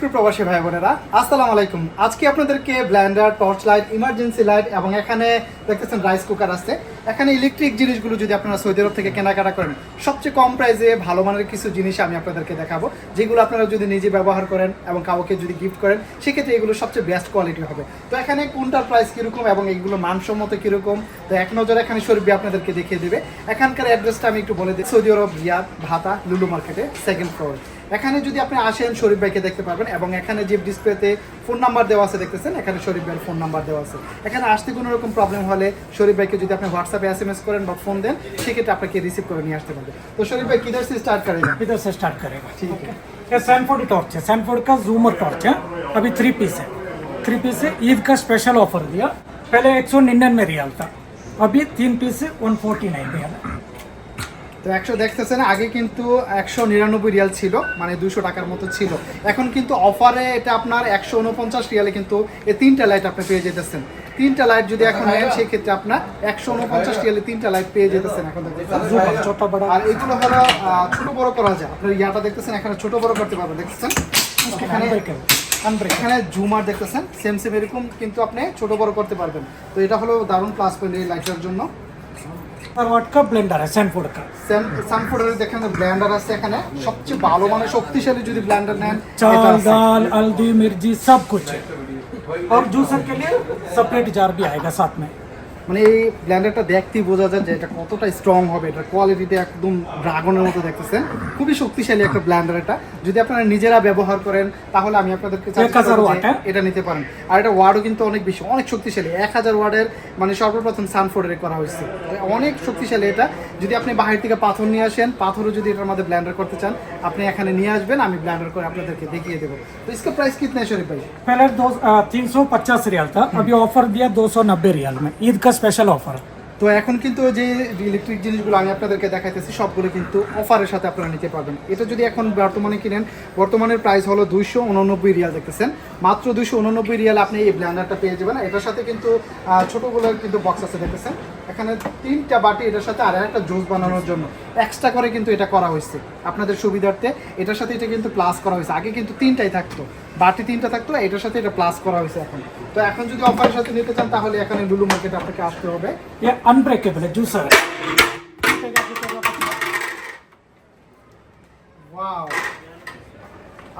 সুপ্রিয় প্রবাসী ভাই বোনেরা, আসসালামু আলাইকুম। আজকে আপনাদেরকে blender torch light emergency light এবং এখানে দেখতেছেন রাইস কুকার আছে। এখানে ইলেকট্রিক জিনিসগুলো যদি আপনারা সৌদি আরব থেকে কেনাকাটা করেন, সবচেয়ে কম প্রাইসে ভালো মানের কিছু জিনিস আমি আপনাদেরকে দেখাবো, যেগুলো আপনারা যদি নিজে ব্যবহার করেন এবং কাউকে যদি গিফট করেন, সেক্ষেত্রে এগুলো সবচেয়ে বেস্ট কোয়ালিটি হবে। তো এখানে কোনটার প্রাইস কীরকম এবং এগুলো মানসম্মত কীরকম, তো এক নজরে এখানে শরীফ আপনাদেরকে দেখিয়ে দেবে। এখানকার অ্যাড্রেসটা আমি একটু বলে দিই, সৌদি আরব, রিয়াদ, ভাতা, লুলু মার্কেটে সেকেন্ড ফ্লোর এখানে যদি আপনি আসেন শরীফ ভাইকে দেখতে পারবেন এবং এখানে যে ডিসপ্লেতে ফোন নাম্বার দেওয়া আছে, দেখতেছেন? এখানে শরীফ ভাইয়ের ফোন নাম্বার দেওয়া আছে। এখানে আসতে কোনো রকম প্রবলেম হলে শরীফ ভাইকে যদি আপনি হোয়াটসঅ্যাপে এস এম এস করেন বা ফোন দেন সেক্ষেত্রে আপনাকে রিসিভ করে নিয়ে আসতে পারবে তো শরীফ ভাই কিধার से स्टार्ट करेगा इधर से स्टार्ट करेगा ठीक है ये सैनफोर्ड टॉर्च है सैनफोर्ड का जूमर टॉर्च है अभी थ्री पीस है थ्री पीस है ईद का स्पेशल ऑफर दिया पहले एक सौ निन्यानवे रियाल था अभी तीन पीस है वन फोर्टी नाइन रियाल है তো একশো দেখতেছেন আগে কিন্তু একশো নিরানব্বই রিয়াল ছিল মানে দুশো টাকার মতো ছিল এখন কিন্তু অফারে এটা আপনার একশো উনপঞ্চাশ রিয়ালে কিন্তু এই তিনটা লাইট আপনি পেয়ে যেতেছেন তিনটা লাইট যদি এখন নেন সেই ক্ষেত্রে আপনার একশো উনপঞ্চাশটি এলে তিনটা লাইট পেয়ে যেতেছেন এখন। আর এগুলো হলো ছোট বড় করা যায়। আপনার ইয়াটা দেখতেছেন এখানে ছোট বড় করতে পারবেন দেখতেছেন? এখানে এখানে জুমার দেখতেছেন সেম সেম এরকম কিন্তু আপনি ছোট বড় করতে পারবেন। তো এটা হলো দারুণ প্লাস পয়েন্ট এই লাইটটার জন্য। वाट का ब्लेंडर है सैनफोर्ड का সানফোর্ডের দেখেন ব্ল্যান্ডার আছে এখানে সবচেয়ে ভালো মানে শক্তিশালী যদি ব্ল্যান্ডার নেন এটা चावल আছে। दाल हल्दी मिर्ची सब कुछ है और जूसर के लिए सेपरेट जार भी आएगा साथ में মানে এই ব্ল্যান্ডারটা দেখতেই বোঝা যায় যে এটা কতটা স্ট্রং হবে এটা কোয়ালিটিতে একদম ড্রাগনের মতো দেখতেছেন খুবই শক্তিশালী একটা ব্ল্যান্ডার এটা যদি আপনারা নিজেরা ব্যবহার করেন তাহলে আমি আপনাদেরকে suggest এক হাজার করবো যে ওয়াট, হ্যাঁ? এটা নিতে পারেন আর এটা ওয়ার্ডও কিন্তু অনেক বেশি অনেক শক্তিশালী এক হাজার ওয়ার্ডের মানে সর্বপ্রথম সানফোর্ডের করা হয়েছে অনেক শক্তিশালী এটা যদি আপনি বাহির থেকে পাথর নিয়ে আসেন পাথরও যদি এটার মধ্যে ব্ল্যান্ডার করতে চান আপনি এখানে নিয়ে আসবেন আমি ব্ল্যান্ডার করে আপনাদেরকে দেখিয়ে দেবো তো इसका प्राइस कितना है शरीफ भाई पहले दो तीन सौ पचास रियाल था अभी ऑफर दिया दो सौ नब्बे रियाल में ईद का একটা স্পেশাল অফার তো এখন কিন্তু যে ইলেকট্রিক জিনিসগুলো আমি আপনাদেরকে দেখাইতেছি, সবগুলো কিন্তু অফারের সাথে আপনারা নিতে পারবেন। এটা যদি এখন বর্তমানে কিনেন, বর্তমানের প্রাইস হলো দুইশো উননব্বই রিয়াল দেখতেছেন। মাত্র দুইশো উননব্বই রিয়াল আপনি এই ব্ল্যান্ডারটা পেয়ে যাবেন। এটার সাথে কিন্তু ছোটোগুলো কিন্তু বক্স আছে দেখতেছেন। এখানে তিনটা বাটি এটার সাথে আর একটা জুস বানানোর জন্য। এক্সট্রা করে কিন্তু এটা করা হয়েছে। আপনাদের সুবিধার্থে এটার সাথে এটা কিন্তু প্লাস করা হয়েছে। আগে কিন্তু তিনটাই থাকতো। বাটি তিনটা থাকতো এটার সাথে এটা প্লাস করা হয়েছে এখন। তো এখন যদি অফারের সাথে নিতে চান তাহলে এখানে লুলু মার্কেট আপনাকে আসতে হবে। আনব্রেকেবল জুসার ওয়াও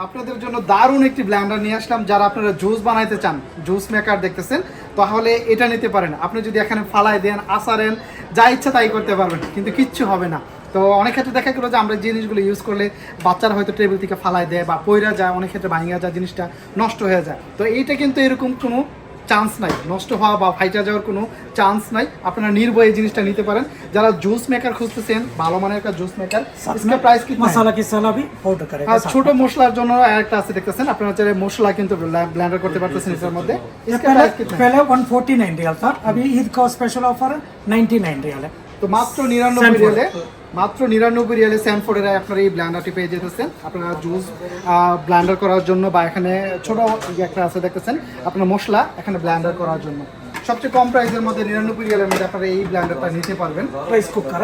আপনাদের জন্য দারুণ একটি ব্ল্যান্ডার নিয়ে আসলাম যারা আপনারা জুস বানাইতে চান জুস মেকার দেখতেছেন তাহলে এটা নিতে পারেন। আপনি যদি এখানে ফালাই দেন আসারেন যা ইচ্ছা তাই করতে পারবেন কিন্তু কিচ্ছু হবে না। তো অনেক ক্ষেত্রে দেখা গেলো যে আমরা যে জিনিসগুলো ইউজ করলে বাচ্চারা হয়তো টেবিল থেকে ফালাই দেয় বা পইরা যায় অনেক ক্ষেত্রে ভাঙিয়া যায় জিনিসটা নষ্ট হয়ে যায় তো এইটা কিন্তু এরকম কোনো চান্স নাই নষ্ট হওয়া বা ফাইটা যাওয়ার কোনো চান্স নাই আপনারা নির্ভয়ে এই জিনিসটা নিতে পারেন যারা জুস মেকার খুঁজতেছেন ভালো মানের একটা জুস মেকার প্রাইস কি मसाला की सला भी पाउडर करेगा আর साथ ছোট মশলার জন্য একটা আছে দেখতেছেন আপনারা চাইলে মশলা কিন্তু ব্লেন্ডার করতে পারতেছেন এটার মধ্যে में। इसका पहले प्राइस कितना है? पहले 149 रियाल था अभी ईद का स्पेशल ऑफर है 99 रियाल है তো মাত্র নিরানব্বই রিয়ালে মাত্র নিরানব্বই রিয়ালে স্যানফোর্ডের আপনারা এই ব্ল্যান্ডারটি পেয়ে যেতেছেন। আপনারা জুস ব্ল্যান্ডার করার জন্য বা এখানে ছোট একটা আছে দেখতেছেন আপনার মশলা এখানে ব্ল্যান্ডার করার জন্য। সবচেয়ে কম প্রাইসের মধ্যে নিরানব্বই রিয়ালের মধ্যে আপনারা এই ব্ল্যান্ডারটা নিতে পারবেন। রাইস কুকার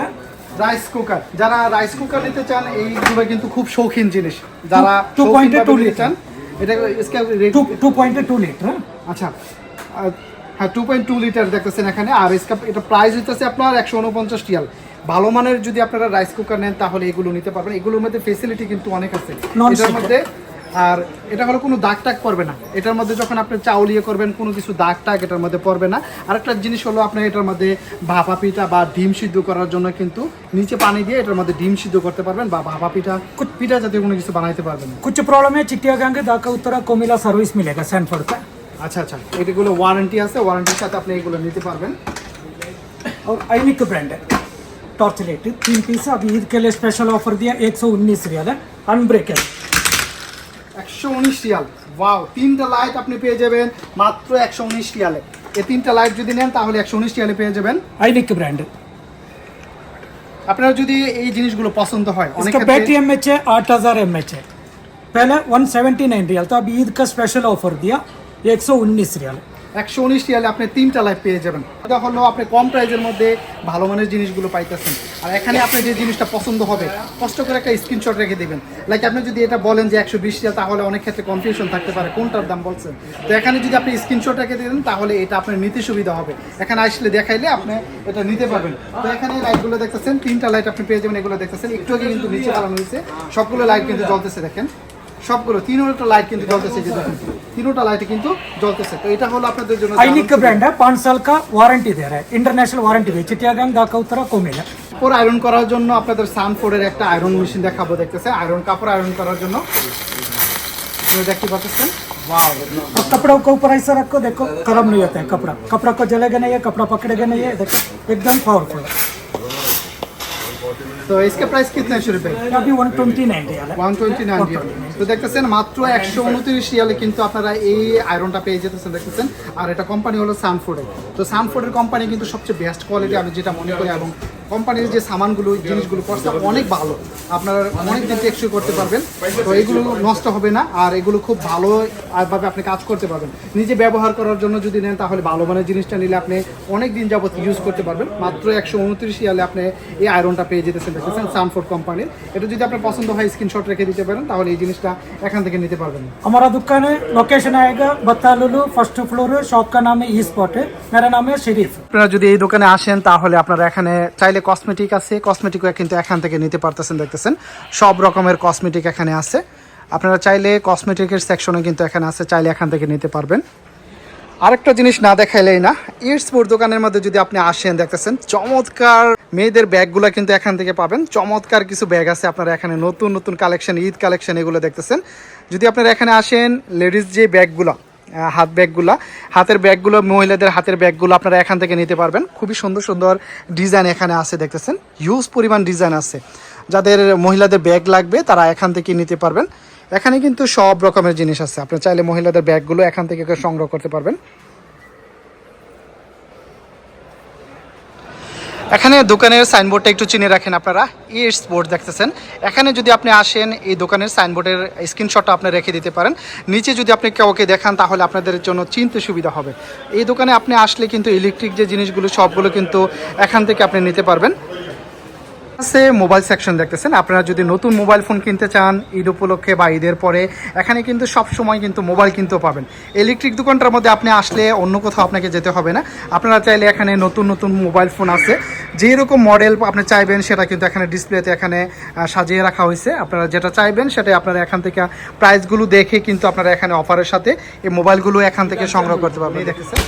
রাইস কুকার যারা রাইস কুকার নিতে চান এইগুলো কিন্তু খুব শৌখিন জিনিস। যারা টু পয়েন্ট টু নিতে চান এটা টু পয়েন্ট টু লিটার আচ্ছা হ্যাঁ টু পয়েন্ট টু লিটার দেখতেছেন এখানে। আর রাইস এটা প্রাইস হইতেছে আপনার একশো উনপঞ্চাশ টিয়াল। ভালো মানের যদি আপনারা রাইস কুকার নেন তাহলে এগুলো নিতে পারবেন। এগুলোর মধ্যে ফেসিলিটি কিন্তু অনেক আছে। এটার মধ্যে আর এটা হলো কোনো দাগ টাগ পড়বে না। এটার মধ্যে যখন আপনি চাউল ইয়ে করবেন কোনো কিছু দাগ টাগ এটার মধ্যে পড়বে না। আরেকটা জিনিস হলো আপনার এটার মধ্যে ভাপা পিঠা বা ডিম সিদ্ধ করার জন্য কিন্তু নিচে পানি দিয়ে এটার মধ্যে ডিম সিদ্ধ করতে পারবেন বা ভাপা পিঠা পিঠা জাতীয় কোনো কিছু বানাইতে পারবেন কিছু প্রবলেমে চিটিয়াগাঙ্গে দাকা উত্তরা কমিলা সার্ভিস মিলে মিলেগা স্যান্ডফোর্ড सर्विस मिलेगा सैनफोर्ड का আচ্ছা আচ্ছা এগুলো ওয়ারেন্টি আছে ওয়ারেন্টির সাথে আপনি এগুলো নিতে পারবেন और आइनिक ब्रांड है टॉर्च लाइट तीन पीस है अभी ईद के लिए स्पेशल ऑफर दिया एक सौ उन्नीस रियाल है अनब्रेकेबल একশো উনিশ রিয়াল ওয়াও তিনটা লাইট আপনি পেয়ে যাবেন মাত্র একশো উনিশ রিয়ালে এই তিনটা লাইট যদি নেন তাহলে একশো উনিশ রিয়ালে পেয়ে যাবেন आइनिक ब्रांड আপনার যদি এই জিনিসগুলো পছন্দ হয় অনেক इसका ক্ষেত্রে- बैटरी एम एच है आठ हजार एम एच है पहले वन सेवेंटी नाइन रियाल था अभी ईद का स्पेशल ऑफर दिया একশো উনিশ রিয়াল। একশো উনিশ রিয়ালে আপনি তিনটা লাইফ পেয়ে যাবেন। হলো আপনি কম প্রাইজের মধ্যে ভালো মানের জিনিসগুলো পাইতেছেন। আর এখানে আপনি যে জিনিসটা পছন্দ হবে, কষ্ট করে একটা স্ক্রিনশট রেখে দেবেন। লাইক আপনি যদি এটা বলেন যে একশো বিশ রিয়াল, তাহলে অনেক ক্ষেত্রে কনফিউশন থাকতে পারে, কোনটার দাম বলছেন। তো এখানে যদি আপনি স্ক্রিনশট রেখে দেন তাহলে এটা আপনার নিতে সুবিধা হবে। এখানে আসলে দেখাইলে আপনি এটা নিতে পারবেন। তো এখানে লাইটগুলো দেখতেছেন, তিনটা লাইট আপনি পেয়ে যাবেন, এগুলো দেখতেছেন। একটু আগে কিন্তু নিচে বাড়ানো হয়েছে। সবগুলো লাইট কিন্তু জ্বলতেছে, দেখেন। সবগুলো তিনোটা লাইট কিন্তু জ্বলতেছে যে দেখুন তিনোটা লাইট কিন্তু জ্বলতেছে তো এটা হলো আপনাদের জন্য आइनिक का ब्रांड है पाँच साल का वारंटी दे रहा है इंटरनेशनल वारंटी भी चिटियागंग दाकौतरा को मिला কাপড় আয়রন করার জন্য আপনাদের সানফোর্ডের একটা আয়রন মেশিন দেখাবো দেখতেছে আয়রন কাপড় আয়রন করার জন্য আপনারা দেখতে পাচ্ছেন ওয়াও और कपड़ों को ऊपर ऐसा रखो देखो खराब नहीं होता है कपड़ा कपड़ा को जलेगा नहीं है कपड़ा पकड़ेगा नहीं है देखो एकदम पावरफुल তো इसका प्राइस कितना है शुरू पे अभी वन ट्वेंटी नाइन रियाल है ওয়ান টোয়েন্টি নাইন তো দেখতেছেন মাত্র একশো উনত্রিশ রিয়ালে কিন্তু আপনারা এই আয়রনটা পেয়ে যেতেছেন দেখতেছেন আর এটা কোম্পানি হলো সানফোর্ডের তো সানফোর্ডের কোম্পানি কিন্তু সবচেয়ে বেস্ট কোয়ালিটি আমি যেটা মনে করি এবং কোম্পানির যে সামানগুলো জিনিসগুলো করছে অনেক ভালো আপনারা অনেক দিন টেকসই করতে পারবেন তো এগুলো নষ্ট হবে না আর এগুলো খুব ভালো ভাবে আপনি কাজ করতে পারবেন নিজে ব্যবহার করার জন্য যদি নেন তাহলে ভালো মানের জিনিসটা নিলে আপনি অনেক দিন যাবত ইউজ করতে পারবেন মাত্র একশো উনত্রিশ রিয়ালে আপনি এই আয়রনটা পেয়ে যেতেছেন দেখতেছেন সানফোর্ড কোম্পানির এটা যদি আপনার পছন্দ হয় স্ক্রিনশট রেখে দিতে পারেন তাহলে এই জিনিসটা এখান থেকে নিতে পারবেন हमारा दुकान है लोकेशन आएगा बत्तालुलु फर्स्ट फ्लोर है शॉप का नाम है ई स्पॉट है मेरा नाम है शरीफ আপনারা যদি এই দোকানে আসেন তাহলে আপনারা এখানে চাইলে কসমেটিক আছে কসমেটিকও কিন্তু এখান থেকে নিতে পারতেছেন, দেখতেছেন। সব রকমের কসমেটিক এখানে আছে। আপনারা চাইলে কসমেটিকের সেকশনে কিন্তু এখানে আছে, চাইলে এখান থেকে নিতে পারবেন। আরেকটা জিনিস না দেখাইলেই না ইটসপুর দোকানের মধ্যে যদি আপনি আসেন, দেখতেছেন, চমৎকার মেয়েদের ব্যাগগুলো কিন্তু এখান থেকে পাবেন। চমৎকার কিছু ব্যাগ আছে আপনারা এখানে, নতুন নতুন কালেকশন ঈদ কালেকশন এগুলো দেখতেছেন। যদি আপনারা এখানে আসেন লেডিস যে ব্যাগগুলো হাত ব্যাগগুলো। হাতের ব্যাগগুলো, মহিলাদের হাতের ব্যাগগুলো আপনারা এখান থেকে নিতে পারবেন। খুবই সুন্দর সুন্দর ডিজাইন এখানে আছে, দেখতেছেন? হিউজ পরিমাণ ডিজাইন আছে। যাদের মহিলাদের ব্যাগ লাগবে, তারা এখান থেকে নিতে পারবেন। এখানে কিন্তু সব রকমের জিনিস আছে। আপনি চাইলে মহিলাদের ব্যাগগুলো এখান থেকে সংগ্রহ করতে পারবেন। এখানে দোকানের সাইনবোর্ডটা একটু চিনে রাখেন আপনারা। ই স্পোর্ট দেখতেছেন। এখানে যদি আপনি আসেন, এই দোকানের সাইনবোর্ডের স্ক্রিনশটটা আপনি রেখে দিতে পারেন। নিচে যদি আপনি কাউকে দেখান, তাহলে আপনাদের জন্য চিনতে সুবিধা হবে। এই দোকানে আপনি আসলে কিন্তু ইলেকট্রিক যে জিনিসগুলো, সবগুলো কিন্তু এখান থেকে আপনি নিতে পারবেন। আছে মোবাইল সেকশন দেখতেছেন। আপনারা যদি নতুন মোবাইল ফোন কিনতে চান ঈদ উপলক্ষে বা ঈদের পরে এখানে কিন্তু সব সময় কিন্তু মোবাইল কিনতে পাবেন। ইলেকট্রিক দোকানটার মধ্যে আপনি আসলে অন্য কোথাও আপনাকে যেতে হবে না। আপনারা চাইলে এখানে নতুন নতুন মোবাইল ফোন আছে। যেরকম মডেল আপনি চাইবেন সেটা কিন্তু এখানে ডিসপ্লেতে এখানে সাজিয়ে রাখা হয়েছে। আপনারা যেটা চাইবেন সেটাই আপনারা এখান থেকে প্রাইসগুলো দেখে কিন্তু আপনারা এখানে অফারের সাথে এই মোবাইলগুলো এখান থেকে সংগ্রহ করতে পারবেন। দেখতেছেন?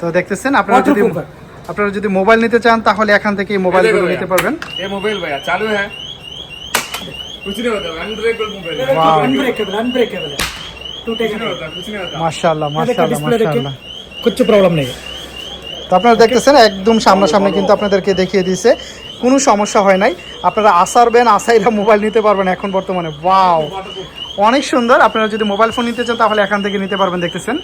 তো দেখতেছেন আপনারা যদি আপনারা যদি মোবাইল নিতে চান তাহলে এখান থেকে মোবাইলগুলো নিতে পারবেন। এই মোবাইল ভাইয়া চালু হ্যাঁ। আপনারা দেখতেছেন একদম সামনাসামনি কিন্তু আপনাদেরকে দেখিয়ে দিছে কোনো সমস্যা হয় নাই। আপনারা আসারবেন আসাইরা মোবাইল নিতে পারবেন এখন বর্তমানে। বাও অনেক সুন্দর। আপনারা যদি মোবাইল ফোন নিতে চান তাহলে এখান থেকে নিতে পারবেন দেখতেছেন।